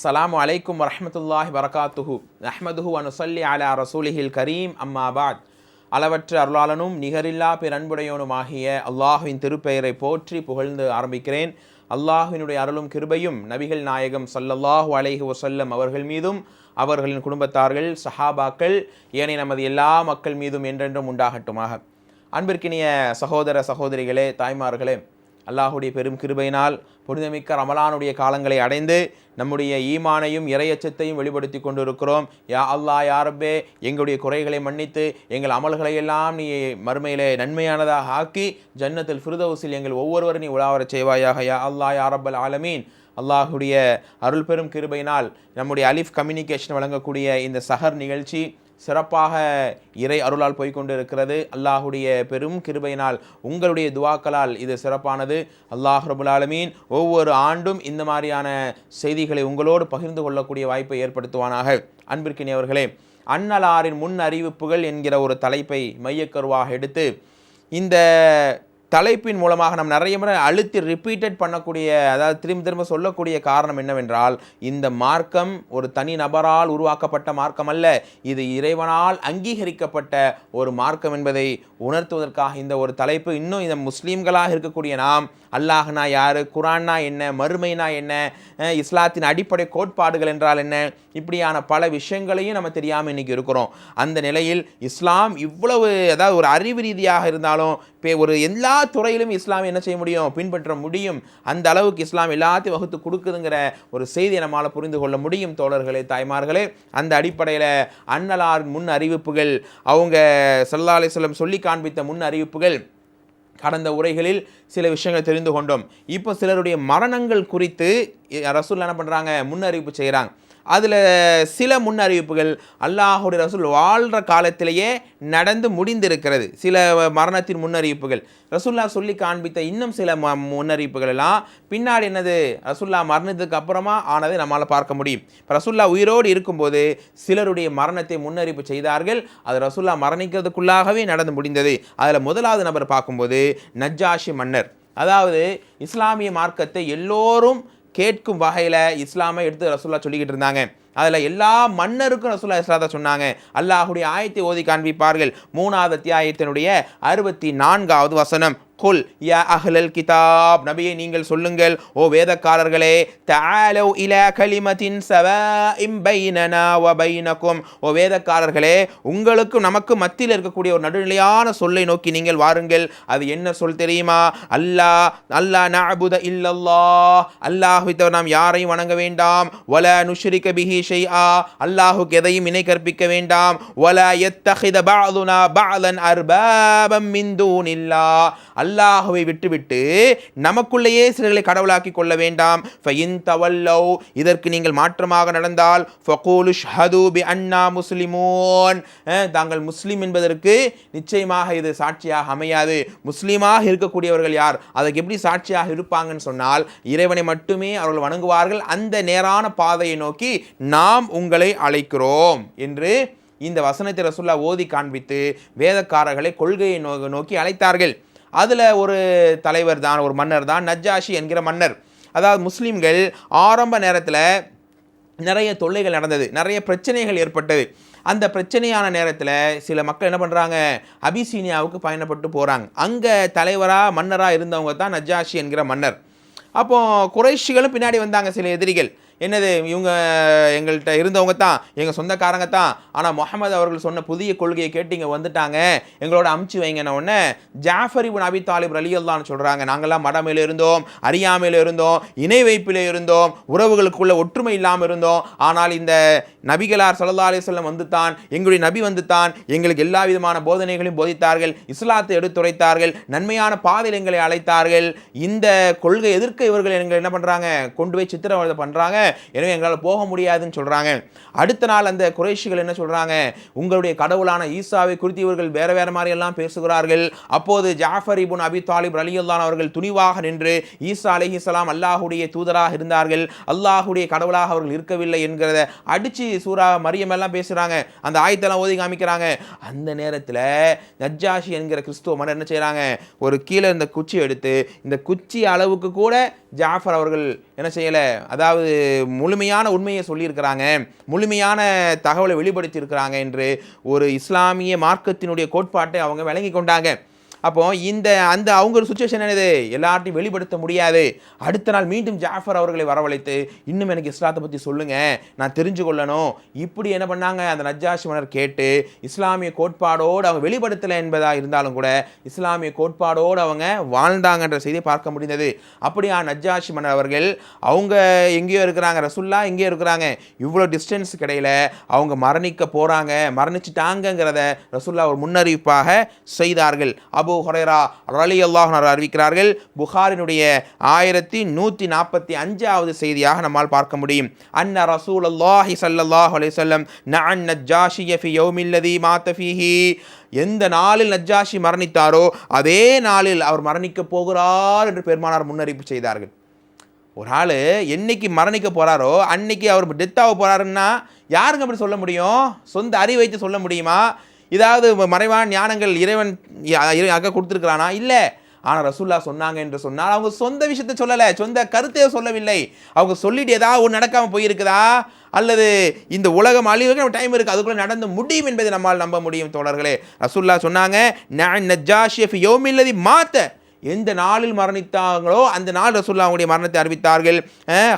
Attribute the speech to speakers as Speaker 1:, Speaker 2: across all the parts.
Speaker 1: அஸ்லாம் அலைக்கும் வரமத்துல்லாஹி வரகாத்துஹு அஹ்மதுஹு அனுசல்லி அலா ரசூலிஹில் கரீம் அம்மாபாத் அளவற்ற அருளாளனும் நிகரில்லா பிறன்புடையவனுமாகிய அல்லாஹுவின் திருப்பெயரை போற்றி புகழ்ந்து ஆரம்பிக்கிறேன். அல்லாஹுவினுடைய அருளும் கிருபையும் நபிகள் நாயகம் சல்லல்லாஹு அலைஹி வசல்லம் அவர்கள் மீதும் அவர்களின் குடும்பத்தார்கள் சஹாபாக்கள் ஏனைய நமது எல்லா மக்கள் மீதும் என்றென்றும் உண்டாகட்டுமாக. அன்பிற்கினிய சகோதர சகோதரிகளே தாய்மார்களே அல்லாஹுடைய பெரும் கிருபையினால் புனிதமிக்க ரமலானுடைய காலங்களை அடைந்து நம்முடைய ஈமானையும் இறையச்சத்தையும் வெளிப்படுத்தி கொண்டிருக்கிறோம். யா அல்லாஹ் யாரப்பே எங்களுடைய குறைகளை மன்னித்து எங்கள் அமல்களை எல்லாம் நீ மறுமையிலே நன்மையானதாக ஆக்கி ஜன்னத்தில் ஃபிருதவுசில் எங்கள் ஒவ்வொருவரும் நீ உலாவரச் செய்வாயாக. யா அல்லாஹ் யாரப்பல் ஆலமீன். அல்லாஹுடைய அருள் பெரும் கிருபையினால் நம்முடைய அலிஃப் கம்யூனிகேஷன் வழங்கக்கூடிய இந்த சஹர் நிகழ்ச்சி சிறப்பாக இறை அருளால் போய்க்கொண்டு இருக்கிறது அல்லாஹுடைய பெரும் கிருபையினால் உங்களுடைய துவாக்களால் இது சிறப்பானது. அல்லாஹ் ரபுல்லாலமீன் ஒவ்வொரு ஆண்டும் இந்த மாதிரியான செய்திகளை உங்களோடு பகிர்ந்து கொள்ளக்கூடிய வாய்ப்பை ஏற்படுத்துவானாக. அன்பிற்கினியவர்களே அன்னலாரின் முன் அறிவிப்புகள் என்கிற ஒரு தலைப்பை மையக்கருவாக எடுத்து இந்த தலைப்பின் மூலமாக நம் நிறைய முறை அழுத்தி ரிப்பீட்டட் பண்ணக்கூடிய அதாவது திரும்ப திரும்ப சொல்லக்கூடிய காரணம் என்னவென்றால் இந்த மார்க்கம் ஒரு தனி நபரால் உருவாக்கப்பட்ட மார்க்கம் அல்ல. இது இறைவனால் அங்கீகரிக்கப்பட்ட ஒரு மார்க்கம் என்பதை உணர்த்துவதற்காக இந்த ஒரு தலைப்பு இன்னும் இந்த முஸ்லீம்களாக இருக்கக்கூடிய நாம் அல்லாஹ்னா யார் குரான்னா என்ன மறுமைனா என்ன இஸ்லாத்தின் அடிப்படை கோட்பாடுகள் என்றால் என்ன இப்படியான பல விஷயங்களையும் நம்ம தெரியாமல் இன்னைக்கு இருக்கிறோம். அந்த நிலையில் இஸ்லாம் இவ்வளவு அதாவது ஒரு அறிவு ரீதியாக இருந்தாலும் இப்போ ஒரு எல்லா துறையிலும் இஸ்லாம் என்ன செய்ய முடியும்? பின்பற்ற முடியும். அந்த அளவுக்கு இஸ்லாம் எல்லாத்தையும் வகுத்து கொடுக்குதுங்கிற ஒரு செய்தி நம்மால் புரிந்து கொள்ள முடியும் தோழர்களே தாய்மார்களே. அந்த அடிப்படையில் அன்னலார் முன் அறிவிப்புகள் அவங்க சல்லா அலிஸ்லம் சொல்லி காண்பித்த முன் அறிவிப்புகள் கடந்த உரைகளில் சில விஷயங்கள் தெரிந்து கொண்டோம். இப்போ சிலருடைய மரணங்கள் குறித்து ரசூல் என்ன பண்ணுறாங்க முன்னறிவிப்பு செய்கிறாங்க அதில் சில முன்னறிவிப்புகள் அல்லாஹுடைய ரசூல் வாழ்கிற காலத்திலேயே நடந்து முடிந்திருக்கிறது. சில மரணத்தின் முன்னறிவிப்புகள். ரசுல்லா சொல்லி காண்பித்த இன்னும் சில ம முன்னறிவிப்புகள் எல்லாம் பின்னாடி என்னது? ரசுல்லா மரணத்துக்கு அப்புறமா ஆனதை நம்மளால் பார்க்க முடியும். இப்போ ரசுல்லா உயிரோடு இருக்கும்போது சிலருடைய மரணத்தை முன்னறிவிப்பு செய்தார்கள். அது ரசுல்லா மரணிக்கிறதுக்குள்ளாகவே நடந்து முடிந்தது. அதில் முதலாவது நபர் பார்க்கும்போது நஜ்ஜாஷி மன்னர். அதாவது இஸ்லாமிய மார்க்கத்தை எல்லோரும் கேட்கும் வகையில் இஸ்லாமை எடுத்து ரசூல்லா சொல்லிக்கிட்டு இருந்தாங்க. அதில் எல்லா மன்னருக்கும் ரசூல்லா இஸ்லாத்தை சொன்னாங்க. அல்லாஹுடைய ஆயத்தை ஓதி காண்பிப்பார்கள். மூணாவது அத்தியாயத்தினுடைய அறுபத்தி நான்காவது வசனம். குல் யா அஹ்லல் கிதாப். நபியை நீங்கள் சொல்லுங்கள் ஓ வேதக்காரர்களே தஆலோ இலா கலிமத்தின் சவ பைனனா வ பைனக்கும். ஓ வேதக்காரர்களே உங்களுக்கும் நமக்கு மத்தியில் இருக்கக்கூடிய ஒரு நடுநிலையான சொல்லை நோக்கி நீங்கள் வாருங்கள். அது என்ன சொல் தெரியுமா? அல்லாஹ் அல்லாஹ் நபுத இல்லல்லா அல்லாஹு தவிர நாம் யாரையும் வணங்க வேண்டாம். வல நுஷ்ரிக பிஹி ஆ அல்லாஹுக்கு எதையும் இணை கற்பிக்க வேண்டாம். வல எத்தஹித பாதுனா பாலன் அர்பாபம் மின் தூனில்லாஹ். அல்லாஹுவை விட்டுவிட்டு நமக்குள்ளேயே சிலர்களை கடவுளாக்கி கொள்ள வேண்டாம். ஃபயின் தவல்லோ இதற்கு நீங்கள் மாற்றமாக நடந்தால் ஃபகூலு ஷஹது பி அன்னா முஸ்லிமோன் தாங்கள் முஸ்லீம் என்பதற்கு நிச்சயமாக இது சாட்சியாக அமையாது. முஸ்லீமாக இருக்கக்கூடியவர்கள் யார்? அதற்கு எப்படி சாட்சியாக இருப்பாங்கன்னு சொன்னால் இறைவனை மட்டுமே அவர்கள் வணங்குவார்கள். அந்த நேரான பாதையை நோக்கி நாம் உங்களை அழைக்கிறோம் என்று இந்த வசனத்தை ரசுல்லா ஓதி காண்பித்து வேதக்காரர்களை கொள்கையை நோக்கி அழைத்தார்கள். அதில் ஒரு தலைவர் தான் ஒரு மன்னர் தான் நஜ்ஜாஷி என்கிற மன்னர். அதாவது முஸ்லீம்கள் ஆரம்ப நேரத்தில் நிறைய தொல்லைகள் நடந்தது நிறைய பிரச்சனைகள் ஏற்பட்டது. அந்த பிரச்சனையான நேரத்தில் சில மக்கள் என்ன பண்ணுறாங்க அபிசீனியாவுக்கு பயணப்பட்டு போகிறாங்க அங்கே தலைவராக மன்னராக இருந்தவங்க தான் நஜ்ஜாஷி என்கிற மன்னர். அப்போது குறைஷிகளும் பின்னாடி வந்தாங்க சில எதிரிகள். என்னது இவங்க எங்கள்கிட்ட இருந்தவங்க தான் எங்கள் சொந்தக்காரங்க தான். ஆனால் முகமது அவர்கள் சொன்ன புதிய கொள்கையை கேட்டு இங்கே வந்துட்டாங்க. எங்களோட அமுச்சு வைங்கன உடனே ஜாஃபர் இபுன் அபி தாலிப் ரலியல்லான்னு சொல்கிறாங்க நாங்கள்லாம் மடமையில் இருந்தோம் அறியாமையில் இருந்தோம் இணை வைப்பில் இருந்தோம் உறவுகளுக்குள்ள ஒற்றுமை இல்லாமல் இருந்தோம். ஆனால் இந்த நபிகளார் சல்லா அலிஸ்லம் வந்து தான் எங்களுடைய நபி வந்து தான் எங்களுக்கு எல்லா விதமான போதனைகளையும் போதித்தார்கள் இஸ்லாத்தை எடுத்துரைத்தார்கள் நன்மையான பாதையில் எங்களை அழைத்தார்கள். இந்த கொள்கை எதிர்க்க இவர்கள் எங்களை என்ன பண்ணுறாங்க கொண்டு போய் சித்திரவதை பண்ணுறாங்க எனவே எங்களால் போக முடியாதுன்னு சொல்கிறாங்க அடுத்த நாள் அந்த குறைஷிகள் என்ன சொல்கிறாங்க உங்களுடைய கடவுளான ஈசாவை குறித்து இவர்கள் வேறு வேறு மாதிரியெல்லாம் பேசுகிறார்கள். அப்போது ஜாஃபர் இபுன் அபி தாலிப் அலியுல்லான் அவர்கள் துணிவாக நின்று ஈசா அலிஹிஸ்லாம் அல்லாஹுடைய தூதராக இருந்தார்கள். அல்லாஹுடைய கடவுளாக அவர்கள் இருக்கவில்லை என்கிறத அடிச்சு சூறா மரியம் எல்லாம் பேசுகிறாங்க அந்த ஆயத்தெல்லாம் ஓதி காமிக்கிறாங்க. அந்த நேரத்தில் நஜ்ஜாஷி என்கிற கிறிஸ்துவ மன்னர் என்ன செய்கிறாங்க ஒரு கீழே இந்த குச்சி எடுத்து இந்த குச்சி அளவுக்கு கூட ஜாஃபர் அவர்கள் என்ன செய்யலை? அதாவது முழுமையான உண்மையை சொல்லியிருக்கிறாங்க. முழுமையான தகவலை வெளிப்படுத்தியிருக்கிறாங்க என்று ஒரு இஸ்லாமிய மார்க்கத்தினுடைய கோட்பாட்டை அவங்க விளங்கி கொண்டாங்க. அப்போ இந்த அந்த அவங்க ஒரு சுச்சுவேஷன் என்னது? எல்லார்ட்டையும் வெளிப்படுத்த முடியாது. அடுத்த நாள் மீண்டும் ஜாஃபர் அவர்களை வரவழைத்து இன்னும் எனக்கு இஸ்லாத்தை பற்றி சொல்லுங்க. நான் தெரிஞ்சு கொள்ளணும். இப்படி என்ன பண்ணாங்க? அந்த நஜ்ஜாஷி மன்னர் கேட்டு இஸ்லாமிய கோட்பாடோடு அவங்க வெளிப்படுத்தலை என்பதாக இருந்தாலும் கூட இஸ்லாமிய கோட்பாடோடு அவங்க வாழ்ந்தாங்கன்ற செய்தியை பார்க்க முடிந்தது. அப்படியா நஜ்ஜாஷி மன்னர் அவர்கள்? அவங்க எங்கேயோ இருக்கிறாங்க. ரசுல்லா எங்கேயோ இருக்கிறாங்க. இவ்வளோ டிஸ்டன்ஸ் கிடையில அவங்க மரணிக்க போகிறாங்க மரணிச்சிட்டாங்கங்கிறத ரசுல்லா ஒரு முன்னறிவிப்பாக செய்தார்கள். அபு ஹுரைரா ரலி அல்லாஹர் அறிவிக்கிறார்கள் புகாரினுடைய ஆயிரத்தி நூற்றி நாற்பத்தி அஞ்சாவது செய்தியாக நம்மால் பார்க்க முடியும். அன்ன ரசூல் அல்லாஹி சல்லாஹ் அலிசல்லம் நான் நஜ்ஜாஷிய ஃபி யௌமில்லதி மாத்த எந்த நாளில் நஜ்ஜாஷி மரணித்தாரோ அதே நாளில் அவர் மரணிக்கப் போகிறார் என்று பெருமானார் முன்னறிப்பு செய்தார்கள். ஒரு ஆள் என்னைக்கு மரணிக்க போகிறாரோ அன்னைக்கு அவர் டெத்தாக போகிறாருன்னா யாருங்க அப்படி சொல்ல முடியும்? சொந்த அறிவை வைத்து சொல்ல முடியுமா? இதாவது மறைவான ஞானங்கள் இறைவன் அக்க கொடுத்துருக்கிறானா இல்லை. ஆனால் ரசூல்லா சொன்னாங்க என்று சொன்னால் அவங்க சொந்த விஷயத்தை சொல்லலை சொந்த கருத்தையே சொல்லவில்லை. அவங்க சொல்லிட்டு ஏதாவது ஒன்று நடக்காமல் போயிருக்குதா? அல்லது இந்த உலகம் அழிவுக்கு நம்ம டைம் இருக்குது அதுக்குள்ளே நடந்து முடியும் என்பதை நம்மால் நம்ப முடியும் தோழர்களே. ரசூல்லா சொன்னாங்க நான் நஜ்ஜாஷியஃப் யோமில்லதி மாத்த. எந்த நாளில் மரணித்தாங்களோ அந்த நாள் ரசூல்லா அவங்களுடைய மரணத்தை அறிவித்தார்கள்.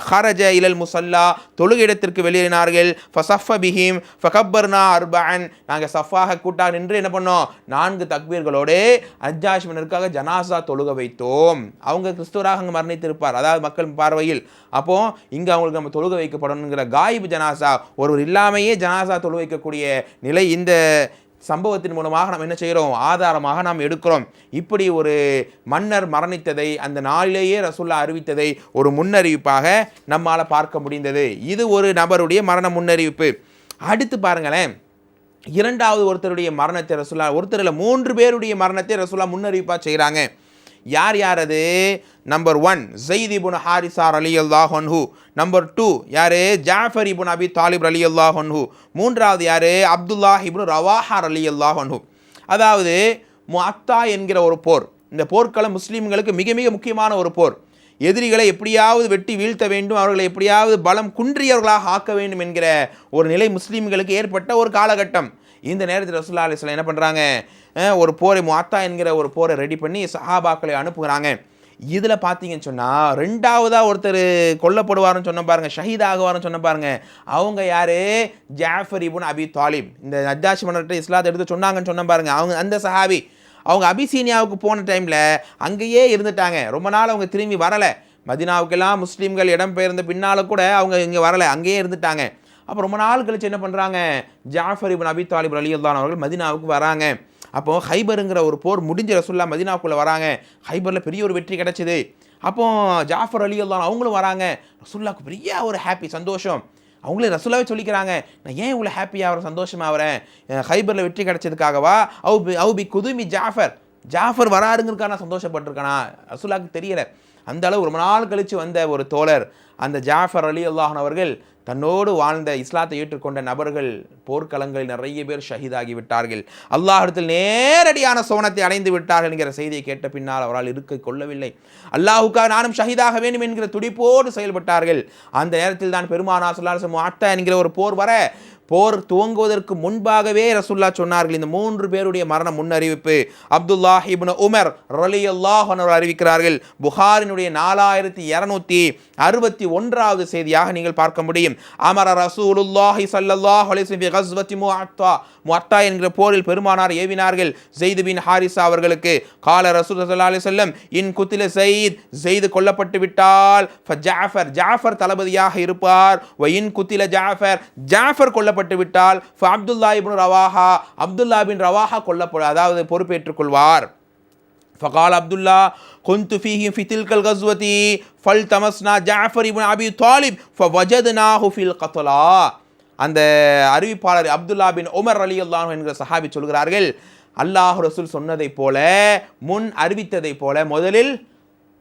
Speaker 1: ஹரஜ இலல் முசல்லா தொழுகிடத்திற்கு வெளியேறினார்கள். ஃபசஃப பிஹீம் ஃபகப்பர்னா அர்பான் நாங்கள் சஃபாக கூட்டாக நின்று என்ன பண்ணோம்? நான்கு தக்வீர்களோடு அஜாஷ்மனருக்காக ஜனாசா தொழுக வைத்தோம். அவங்க கிறிஸ்துவராக அங்கே மரணித்திருப்பார். அதாவது மக்கள் பார்வையில். அப்போ இங்கே அவங்களுக்கு நம்ம தொழுக வைக்கப்படணுங்கிற காயிபு ஜனாசா ஒருவர் இல்லாமையே ஜனாசா தொழு வைக்கக்கூடிய நிலை இந்த சம்பவத்தின் மூலமாக நாம் என்ன செய்கிறோம்? ஆதாரமாக நாம் எடுக்கிறோம். இப்படி ஒரு மன்னர் மரணித்ததை அந்த நாளிலேயே ரசுல்லா அறிவித்ததை ஒரு முன்னறிவிப்பாக நம்மால் பார்க்க முடிந்தது. இது ஒரு நபருடைய மரண முன்னறிவிப்பு. அடுத்து பாருங்களேன். இரண்டாவது ஒருத்தருடைய மரணத்தை ரசுல்லா ஒருத்தரில் மூன்று பேருடைய மரணத்தை ரசுல்லா முன்னறிவிப்பாக செய்கிறாங்க யார் யார் அது நம்பர் ஒன் ஜெய்தி புன் ஹாரிசார் அலி அல்லாஹன்ஹு நம்பர் டூ யார்? ஜாஃபர் இபுன் அபி தாலிப் அலி அல்லாஹன்ஹு மூன்றாவது யார்? அப்துல்லா இபுன் ரவாஹார் அலி அல்லாஹன்ஹு அதாவது முத்தா என்கிற ஒரு போர். இந்த போர்க்களம் முஸ்லீம்களுக்கு மிக மிக முக்கியமான ஒரு போர். எதிரிகளை எப்படியாவது வெட்டி வீழ்த்த வேண்டும் அவர்களை எப்படியாவது பலம் குன்றியவர்களாக ஆக்க வேண்டும் என்கிற ஒரு நிலை முஸ்லீம்களுக்கு ஏற்பட்ட ஒரு காலகட்டம். இந்த நேரத்தில் ரசுல்லா அலிஸ்லாம் என்ன பண்ணுறாங்க ஒரு போரை மாத்தா என்கிற ஒரு போரை ரெடி பண்ணி சஹாபாக்களை அனுப்புகிறாங்க. இதில் பார்த்தீங்கன்னு சொன்னால் ரெண்டாவதாக ஒருத்தர் கொல்லப்படுவார்னு சொன்ன பாருங்கள் ஷஹீத் ஆகுவார்னு சொன்ன பாருங்கள் அவங்க யார்? ஜாஃபர் இபுன் அபி தாலிப். இந்த நஜாஷி மன்னர்கிட்ட இஸ்லாத்தை எடுத்து சொன்னாங்கன்னு சொன்ன பாருங்கள் அவங்க அந்த சஹாபி அவங்க அபிசீனியாவுக்கு போன டைமில் அங்கேயே இருந்துட்டாங்க. ரொம்ப நாள் அவங்க திரும்பி வரலை. மதினாவுக்கெல்லாம் முஸ்லீம்கள் இடம் பெயர்ந்த பின்னால் கூட அவங்க இங்கே வரலை. அங்கேயே இருந்துட்டாங்க. அப்போ ரொம்ப நாள் கழிச்சு என்ன பண்ணுறாங்க Jafar ibn Abi Talib Ali அவர்கள் மதினாவுக்கு வராங்க. அப்போ ஹைபருங்கிற ஒரு போர் முடிஞ்ச ரசுல்லா மதினாவுக்குள்ளே வராங்க. ஹைபரில் பெரிய ஒரு வெற்றி கிடச்சிது. அப்போ ஜாஃபர் அலி அல்லான் அவங்களும் வராங்க. ரசுல்லாவுக்கு பெரிய ஒரு ஹாப்பி சந்தோஷம். அவங்களே ரசுல்லாவே சொல்லிக்கிறாங்க. நான் ஏன் இவ்வளோ ஹாப்பியாக ஆகிறேன் சந்தோஷமாக வரேன் ஹைபரில் வெற்றி கிடச்சதுக்காகவா? அவு பி அவு பி குதுமி ஜாஃபர். ஜாஃபர் வராருங்கிறக்கா நான் சந்தோஷப்பட்டிருக்கானா? ரசுல்லாவுக்கு தெரியலை. அந்த அளவு ரொம்ப நாள் கழித்து வந்த ஒரு தோழர். அந்த ஜாஃபர் அலி அல்லாஹன் அவர்கள் தன்னோடு வாழ்ந்த இஸ்லாத்தை ஏற்றுக்கொண்ட நபர்கள் போர்க்களங்களில் நிறைய பேர் ஷஹீதாகி விட்டார்கள். அல்லாஹிடத்தில் நேரடியான சோனத்தை அடைந்து விட்டார்கள் என்கிற செய்தியை கேட்ட பின்னால் அவரால் இருக்க கொள்ளவில்லை. அல்லாஹுக்காக நானும் ஷஹீதாக வேண்டும் என்கிற துடிப்போடு செயல்பட்டார்கள். அந்த நேரத்தில் தான் பெருமானா சொல்லாசம் அட்டா என்கிற ஒரு போர் வர போர் துவங்குவதற்கு முன்பாகவே ரசுல்லா சொன்னார்கள். இந்த மூன்று பேருடைய மரண முன்னறிவிப்பு. அப்துல்லா இப்னு உமர் ரலி அல்லாஹ் அறிவிக்கிறார்கள். புகாரினுடைய நாலாயிரத்தி இரநூத்தி அறுபத்தி ஒன்றாவது செய்தியாக நீங்கள் பார்க்க முடியும். அமர ரசூலுல்லாஹி சல்லல்லாஹ் அலிஸ்லி கஸ்வத்தி முஅத்தா முஅத்தா என்கிற போரில் பெருமானார் ஏவினார்கள் செய்து பின் ஹாரிசா அவர்களுக்கு. கால ரசூல் சல்லா அலி செல்லம் இன் குத்தில ஜெயித் ஜெயித் கொல்லப்பட்டு விட்டால் ஜாஃபர் ஜாஃபர் தளபதியாக இருப்பார். வ இன் குத்தில ஜாஃபர் ஜாஃபர் கொல்லப்பட்டு கொல்லப்பட்டு விட்டால் Abdullah ibn Rawaha Abdullah bin Rawaha கொல்லப்பட அதாவது பொறுப்பேற்றுக் கொள்வார். ஃபகால் அப்துல்லா குந்து ஃபீஹிம் ஃபி தில்கல் கஸ்வதி ஃபல் தமஸ்னா ஜாஃபர் இபின் அபி தாலிப் ஃபவஜத்னாஹு ஹுஃபில் கத்தலா அந்த அறிவிப்பாளர் அப்துல்லா பின் உமர் அலி அல்லாஹ் என்கிற சஹாபி சொல்கிறார்கள் அல்லாஹ் ரசூல் சொன்னதைப் போல முன் அறிவித்ததைப் போல முதலில்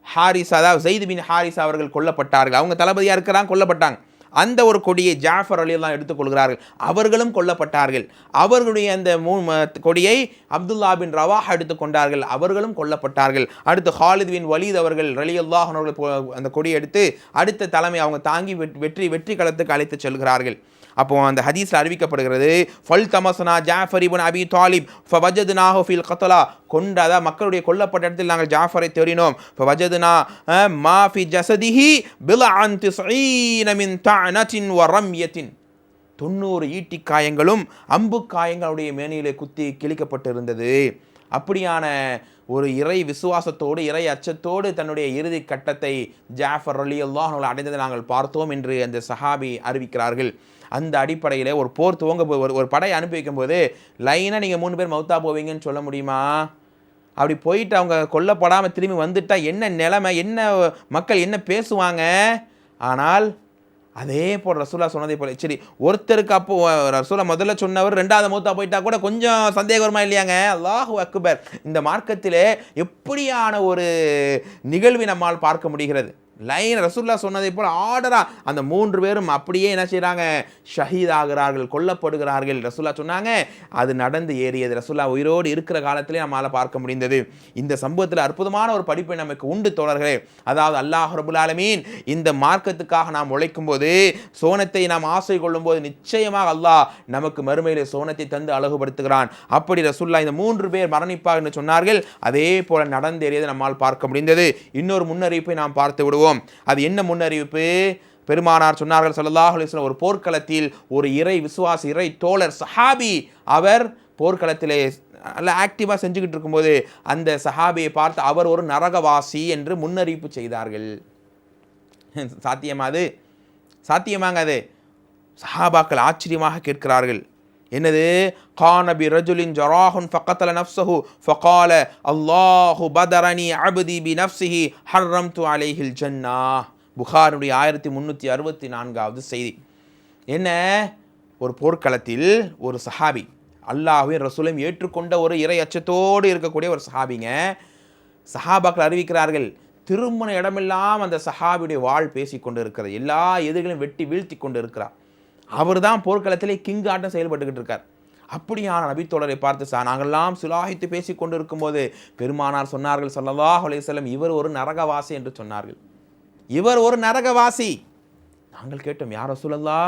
Speaker 1: ஹாரிஸ் அதாவது ஜெயித் பின் ஹாரிஸ் அவர்கள் கொல்லப்பட்டார்கள். அவங்க தளபதியாக இருக்கிறாங்க கொல்லப்பட்டாங்க. அந்த ஒரு கொடியை ஜாஃபர் அலி எல்லாம் எடுத்துக்கொள்கிறார்கள் அவர்களும் கொல்லப்பட்டார்கள். அவர்களுடைய அந்த மூ கொடியை அப்துல்லா பின் ரவாஹ் எடுத்துக்கொண்டார்கள் அவர்களும் கொல்லப்பட்டார்கள். அடுத்து ஹாலித் பின் வலீத் அவர்கள் ரலி அல்லாஹ் அந்த கொடியை எடுத்து அடுத்த தலைமை அவங்க தாங்கி வெற்றி வெற்றி களத்துக்கு அழைத்து செல்கிறார்கள். அப்போ அந்த ஹதீஸில் அறிவிக்கப்படுகிறது ஃபல் தமசனா ஜாஃபர் இப்னு அபி தாலிப் ஃபவஜத்னாஹு ஃபில் கத்தலா. கொண்டு அதாவது மக்களுடைய கொல்லப்பட்ட இடத்தில் நாங்கள் ஜாஃபரை தேடினோம். இப்போ வஜதுனா மாஃபி ஜசதிஹி பில அந்தி சீனமின் தானத்தின் தஅனத்தின் தொண்ணூறு ஈட்டி காயங்களும் அம்பு காயங்களுடைய மேனியிலே குத்தி கிழிக்கப்பட்டிருந்தது. அப்படியான ஒரு இறை விசுவாசத்தோடு இறை அச்சத்தோடு தன்னுடைய இறுதி கட்டத்தை ஜாஃபர் அலி அல்லாஹ் அடைந்ததை நாங்கள் பார்த்தோம் என்று அந்த சஹாபி அறிவிக்கிறார்கள். அந்த அடிப்படையில் ஒரு போர் துவங்க போ- ஒரு ஒரு படையை அனுப்பி வைக்கும்போது லைனாக நீங்கள் மூணு பேர் மௌத்தா போவீங்கன்னு சொல்ல முடியுமா? அப்படி போயிட்டு அவங்க கொல்லப்படாமல் திரும்பி வந்துட்டால் என்ன நிலைமை என்ன மக்கள் என்ன பேசுவாங்க? ஆனால் அதே போல் ரசூலா சொன்னதே போல சரி ஒருத்தருக்கு அப்போ ரசூலா முதல்ல சொன்னவர் ரெண்டாவது மூத்தா போயிட்டா கூட கொஞ்சம் சந்தேகமாக இல்லையாங்க? அல்லாஹு அக்பர் இந்த மார்க்கத்திலே எப்படியான ஒரு நிகழ்வை நம்மால் பார்க்க முடிகிறது? லைன் ரசூல்லா சொன்னதை போல் ஆர்டராக அந்த மூன்று பேரும் அப்படியே என்ன செய்கிறாங்க ஷஹீத் ஆகிறார்கள் கொல்லப்படுகிறார்கள். ரசூல்லா சொன்னாங்க அது நடந்து ஏறியது. ரசூல்லா உயிரோடு இருக்கிற காலத்திலே நம்மால் பார்க்க முடிந்தது. இந்த சம்பவத்தில் அற்புதமான ஒரு படிப்பை நமக்கு உண்டு தோழர்களே. அதாவது அல்லாஹ் ரபுல்லாலமீன் இந்த மார்க்கத்துக்காக நாம் உழைக்கும் போது சோனத்தை நாம் ஆசை கொள்ளும் போது நிச்சயமாக அல்லாஹ் நமக்கு மறுமையிலே சோனத்தை தந்து அழகுபடுத்துகிறான். அப்படி ரசூல்லா இந்த மூன்று பேர் மரணிப்பார் என்று சொன்னார்கள். அதே போல நடந்தேறியதை நம்மால் பார்க்க முடிந்தது. இன்னொரு முன்னறிவிப்பை நாம் பார்த்து விடுவோம். அது என்ன முன்னறிவிப்பு? பெருமானார் சொன்னார்கள் ஸல்லல்லாஹு ஒரு போர்க்களத்தில் ஒரு இறை விசுவாச இறை தோழர் சஹாபி அவர் போர்க்களத்திலே நல்லா ஆக்டிவாக செஞ்சுக்கிட்டு இருக்கும்போது அந்த சஹாபியை பார்த்து அவர் ஒரு நரகவாசி என்று முன்னறிவிப்பு செய்தார்கள். சாத்தியமா அது? சாத்தியமாங்க அது. சஹாபாக்கள் ஆச்சரியமாக கேட்கிறார்கள். என்னது? கானபி ரஜுலின் ஜராஹுன் ஃபக்கத்தல நஃப்சஹு ஃபகால அல்லாஹு பதரனி அபுதி பி நஃப்சிஹி ஹர்ரம் து அலைஹில் ஜன்னா. புகாருடைய ஆயிரத்தி முந்நூற்றி அறுபத்தி நான்காவது செய்தி. என்ன? ஒரு போர்க்களத்தில் ஒரு சஹாபி அல்லாஹுவின் ரசூலையும் ஏற்றுக்கொண்ட ஒரு இறை அச்சத்தோடு இருக்கக்கூடிய ஒரு சஹாபிங்க சஹாபாக்கள் அறிவிக்கிறார்கள் திருமண இடமெல்லாம் அந்த சஹாபியுடைய வாழ் பேசி கொண்டு இருக்கிறது எல்லா எதிர்களையும் வெட்டி வீழ்த்தி கொண்டு இருக்கிறார் அவர் தான் போர்க்களத்திலே கிங் ஆட்டம் செயல்பட்டுக்கிட்டு இருக்கார் அப்படியான நபித்தோழரை பார்த்து சா நாங்கள்லாம் சுலாகித்து பேசி கொண்டு இருக்கும்போது பெருமானார் சொன்னார்கள் சொல்லலாஹ் அலைஹி இவர் ஒரு நரகவாசி என்று சொன்னார்கள். இவர் ஒரு நரகவாசி. நாங்கள் கேட்டோம் யாரோ சொல்லலா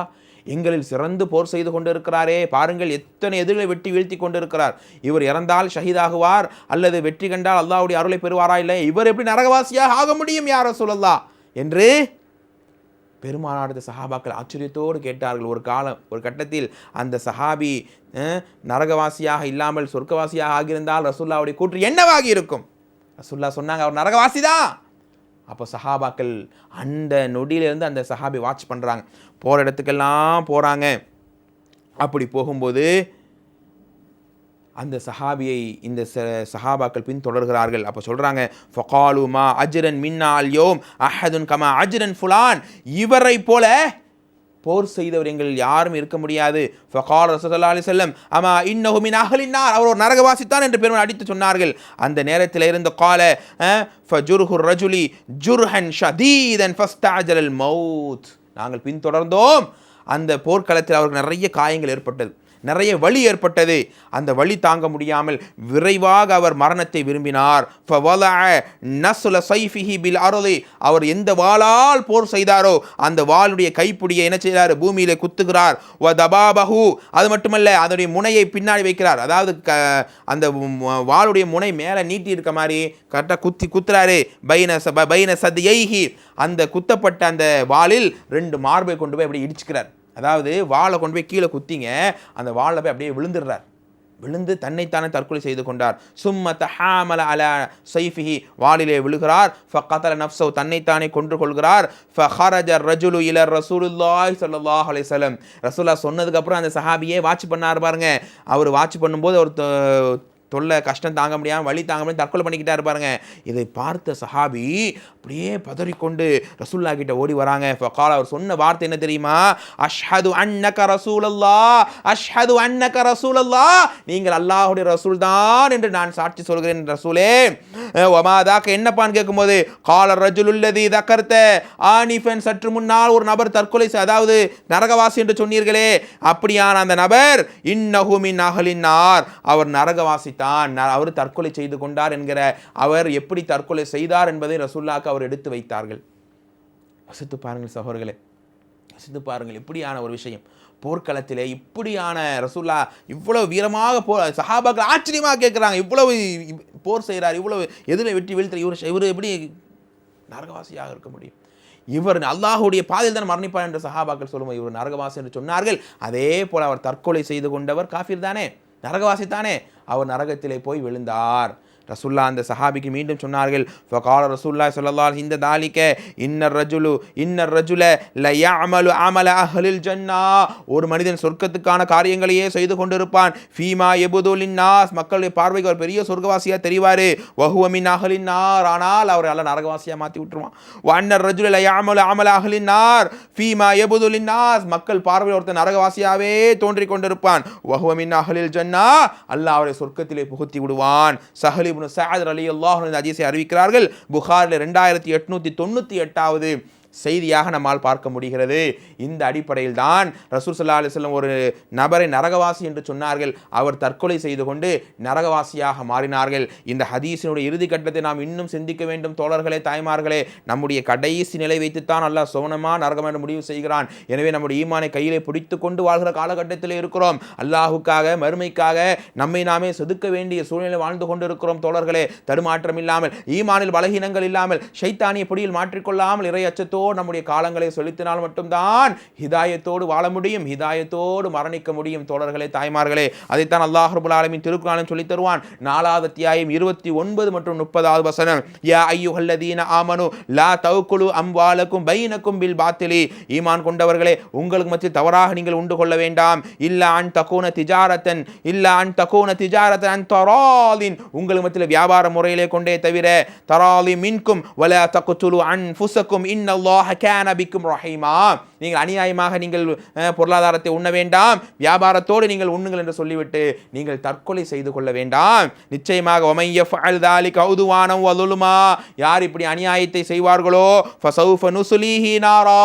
Speaker 1: எங்களில் சிறந்து போர் செய்து கொண்டிருக்கிறாரே பாருங்கள் எத்தனை எதிர்களை வெட்டி வீழ்த்தி கொண்டிருக்கிறார். இவர் இறந்தால் ஷஹீதாகுவார் அல்லது வெற்றி கண்டால் அல்லாவுடைய அருளை பெறுவாரா இல்லை இவர் எப்படி நரகவாசியாக ஆக முடியும் யாரோ சொல்லலா என்று பெருமானாரது சஹாபாக்கள் ஆச்சரியத்தோடு கேட்டார்கள். ஒரு காலம் ஒரு கட்டத்தில் அந்த சஹாபி நரகவாசியாக இல்லாமல் சொர்க்கவாசியாக ஆகியிருந்தால் ரசுல்லாவுடைய கூற்று என்னவாகி இருக்கும்? ரசுல்லா சொன்னாங்க அவர் நரகவாசி தான் அப்போ சஹாபாக்கள் அந்த நொடியிலிருந்து அந்த சஹாபி வாட்ச் பண்ணுறாங்க போகிற இடத்துக்கெல்லாம் போகிறாங்க அப்படி போகும்போது அந்த சஹாபியை இந்த ச- சஹாபாக்கள் பின்தொடர்கிறார்கள் அப்போ சொல்கிறாங்க ஃபகாலுமா அஜ்ரன் மின்னால் யோம் அஹதுன் கமா அஜ்ரன் ஃபுலான். இவரை போல போர் செய்தவர் எங்கள் யாரும் இருக்க முடியாது. ஃபகால் ரசூலுல்லாஹி அலி செல்லம் அம்மா இன்னஹு மின் அவர் ஒரு நரகவாசித்தான் என்று பெருமாள் அடித்து சொன்னார்கள். அந்த நேரத்தில் இருந்த கால ஃபஜுர்ஹு ரஜுலி ஜுர்ஹன் ஷதீதன் ஃபஸ்தாஜல் மௌத். நாங்கள் பின்தொடர்ந்தோம். அந்த போர்க்களத்தில் அவருக்கு நிறைய காயங்கள் ஏற்பட்டது. நிறைய வழி ஏற்பட்டது. அந்த வழி தாங்க முடியாமல் விரைவாக அவர் மரணத்தை விரும்பினார். அவர் எந்த வாளால் போர் செய்தாரோ அந்த வாளுடைய கைப்பிடியை என்ன செய்கிறார் பூமியில் குத்துகிறார். தபாபஹு அது மட்டுமல்ல அதனுடைய முனையை பின்னாடி வைக்கிறார். அதாவது அந்த வாளுடைய முனை மேலே நீட்டி இருக்க மாதிரி கரெக்டாக குத்தி குத்துறாரு. பைன பைன சத் அந்த குத்தப்பட்ட அந்த வாளில் ரெண்டு மார்பை கொண்டு போய் அப்படி இடிச்சுக்கிறார். அதாவது வாழை கொண்டு போய் கீழே குத்திங்க அந்த வாழை போய் அப்படியே விழுந்துடுறார். விழுந்து தன்னைத்தானே தற்கொலை செய்து கொண்டார். சும்ம தஹாமல அல சைஃபிஹி வாளிலே விழுகிறார். ஃபகதல நப்சவ் தன்னைத்தானே கொன்று கொள்கிறார். ஃபஹரஜ ரஜுலு இல ரசூலுல்லாய் ஸல்லல்லாஹு அலைஹி வஸல்லம். சொன்னதுக்கப்புறம் அந்த சஹாபியே வாட்ச் பண்ணார் பாருங்க. அவர் வாட்ச் பண்ணும்போது அவர் தொல்லை கஷ்டம் தாங்க முடியாமல் வழி தாங்க முடியாமல் தற்கொலை பண்ணிக்கிட்டா இருப்பாருங்க. இதை பார்த்த சஹாபி அப்படியே பதறிக்கொண்டு ரசூல்லா கிட்ட ஓடி வராங்க. ஃபகால் அவர் சொன்ன வார்த்தை என்ன தெரியுமா? அஷ்ஹது அன்னக ரசூலல்லா அஷ்ஹது அன்னக ரசூலல்லா நீங்கள் அல்லாஹுடைய ரசூல் தான் என்று நான் சாட்சி சொல்கிறேன் ரசூலே. ஒமாதாக்க என்னப்பான்னு கேட்கும்போது கால ரஜுலுல்லதி தக்கர்த்த ஆனிஃபன் சற்று முன்னால் ஒரு நபர் தற்கொலை அதாவது நரகவாசி என்று சொன்னீர்களே அப்படியான அந்த நபர் இன்னஹுமின் அகலினார் அவர் நரகவாசி தான் அவர் தற்கொலை செய்து கொண்டார் என்கிற அவர் எப்படி தற்கொலை செய்தார் என்பதை ரசூல்லாக்கு அவர் எடுத்து வைத்தார்கள். வசித்து பாருங்கள் சகோதரர்களே. வசித்து பாருங்கள் இப்படியான ஒரு விஷயம். போர்க்களத்திலே இப்படியான ரசூல்லா இவ்வளவு வீரமாக போ சஹாபாக்கள் ஆச்சரியமாக கேட்குறாங்க. இவ்வளவு போர் செய்கிறார். இவ்வளவு எதில் வெற்றி வீழ்த்துற இவர் இவர் எப்படி நரகவாசியாக இருக்க முடியும்? இவர் அல்லாஹுடைய பாதையில் தான் மரணிப்பார் என்று சஹாபாக்கள் சொல்லும்போது இவர் நரகவாசி என்று சொன்னார்கள். அதே போல் அவர் தற்கொலை செய்து கொண்டவர் காஃபிர் தானே? நரகவாசி தானே. அவர் நரகத்திலே போய் விழுந்தார். ரசுல்லா அந்த சஹாபிக்கு மீண்டும் சொன்னார்கள் ஃபகால ரசுல்லா ஸல்லல்லாஹு இந்த தாலிக்க இன்னர் ரஜுலு இன்னர் ரஜுல ல அமலு அமல அஹலில் ஜன்னா. ஒரு மனிதன் சொர்க்கத்துக்கான காரியங்களையே செய்து கொண்டிருப்பான். ஃபீமா எபுதுலின் நாஸ் மக்களுடைய பார்வைக்கு ஒரு பெரிய சொர்க்கவாசியாக தெரிவார். வஹுவமின் அகலின் நார். ஆனால் அவர் அல்ல நரகவாசியாக மாற்றி விட்டுருவான். வண்ணர் ரஜுல லயா யஅமலு அமல அகலின் நார். ஃபீமா எபுதுலின் நாஸ் மக்கள் பார்வையில் ஒருத்தன் நரகவாசியாகவே தோன்றிக் கொண்டிருப்பான். வஹுவமின் அகலில் ஜன்னா. அல்லாஹ் அவரை சொர்க்கத்திலே புகுத்தி விடுவான். சஹலி இப்னு சஅத் அலி அல்லாஹின் ஹதீஸை அறிவிக்கிறார்கள். புகாரில் ரெண்டாயிரத்தி எட்நூத்தி தொண்ணூற்றி எட்டாவது செய்தியாக நம்மால் பார்க்க முடிகிறது. இந்த அடிப்படையில் தான் ரசூல் சல்லா அலிஸ்லம் ஒரு நபரை நரகவாசி என்று சொன்னார்கள். அவர் தற்கொலை செய்து கொண்டு நரகவாசியாக மாறினார்கள். இந்த ஹதீஸினுடைய இறுதி கட்டத்தை நாம் இன்னும் சிந்திக்க வேண்டும் தோழர்களே தாய்மார்களே. நம்முடைய கடைசி நிலை வைத்துத்தான் அல்லாஹ் சோனமா நரகம் என்று முடிவு செய்கிறான். எனவே நம்முடைய ஈமானை கையிலே பிடித்து கொண்டு வாழ்கிற காலகட்டத்தில் இருக்கிறோம். அல்லாஹுக்காக மறுமைக்காக நம்மை நாமே செதுக்க வேண்டிய சூழ்நிலை வாழ்ந்து கொண்டிருக்கிறோம் தோழர்களே. தடுமாற்றம் இல்லாமல் ஈமானில் பலகீனங்கள் இல்லாமல் சைத்தானிய பொடியில் மாற்றிக்கொள்ளாமல் இறை அச்சத்தோடு நம்முடைய காலங்களை செலுத்தினால் மட்டும்தான் ஹிதாயத்தோடு வாழ முடியும் ஹிதாயத்தோடு மரணிக்க முடியும் தோழர்களே தாய்மார்களே. அதைத்தான் அல்லாஹ் ரபுல் ஆலமின் திருக்குறாலும் சொல்லித் தருவான். நாலாவது அத்தியாயம் இருபத்தி ஒன்பது மற்றும் முப்பதாவது வசனம். யா ஐயுஹல்லதீன ஆமனு லா தவுக்குழு அம்வாலக்கும் பைனக்கும் பில் பாத்திலி. ஈமான் கொண்டவர்களே உங்களுக்கு மத்தியில் தவறாக நீங்கள் உண்டு கொள்ள வேண்டாம். இல்லா அன் தகோன திஜாரத்தன் இல்லா அன் தகோன திஜாரத்தன் அன் தராலின். உங்களுக்கு மத்தியில் வியாபார முறையிலே கொண்டே தவிர தராலி மின்கும் வல தகுத்துலு அன் ஃபுசக்கும் الله كان بكم رحيما. நீங்கள் அநியாயமாக நீங்கள் பொருளாதாரத்தை உண்ண வேண்டாம். வியாபாரத்தோடு நீங்கள் உண்ணுங்கள் என்று சொல்லிவிட்டு நீங்கள் தற்கொலை செய்து கொள்ள வேண்டாம். நிச்சயமாக ஒமைய ஃபால்தாலி கௌதுவானம் வலுலுமா யார் இப்படி அநியாயத்தை செய்வார்களோ? ஃபசௌஃப நுசுலீஹி நாரா.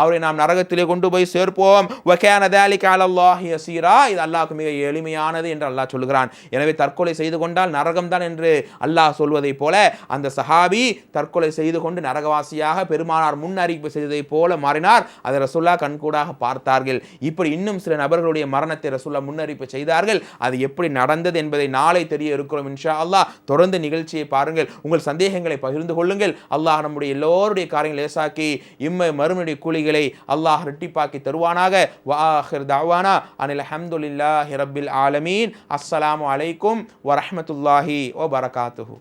Speaker 1: அவரை நாம் நரகத்திலே கொண்டு போய் சேர்ப்போம். வகேன தாலிக அலல்லாஹி யசீரா. இது அல்லாஹ்க்கு மிக எளிமையானது என்று அல்லாஹ் சொல்கிறான் எனவே தற்கொலை செய்து கொண்டால் நரகம்தான் என்று அல்லாஹ் சொல்வதைப் போல அந்த சஹாபி தற்கொலை செய்து கொண்டு நரகவாசியாக பெருமானார் முன் அறிவிப்பு செய்ததைப் போல மாறினார். அதில் ரசுல்லா கண்கூடாக பார்த்தார்கள். இப்படி இன்னும் சில நபர்களுடைய மரணத்தை ரசுல்லா முன்னறிப்பு செய்தார்கள். அது எப்படி நடந்தது என்பதை நாளை தெரிய இருக்கிறோம் இன்ஷா அல்லாஹ். தொடர்ந்து நிகழ்ச்சியை பாருங்கள். உங்கள் சந்தேகங்களை பகிர்ந்து கொள்ளுங்கள். அல்லாஹ் நம்முடைய எல்லோருடைய காரியங்களை லேசாக்கி இம்மை மறுமையுடைய கூலிகளை அல்லாஹ் ரெட்டிப்பாக்கி தருவானாக. வாஹிர் தாவானா அனில் அஹமதுல்லாஹி ரப்பில் ஆலமீன். அஸ்ஸலாமு அலைக்கும் வரஹ்மத்துல்லாஹி ஓ பரகாத்துஹு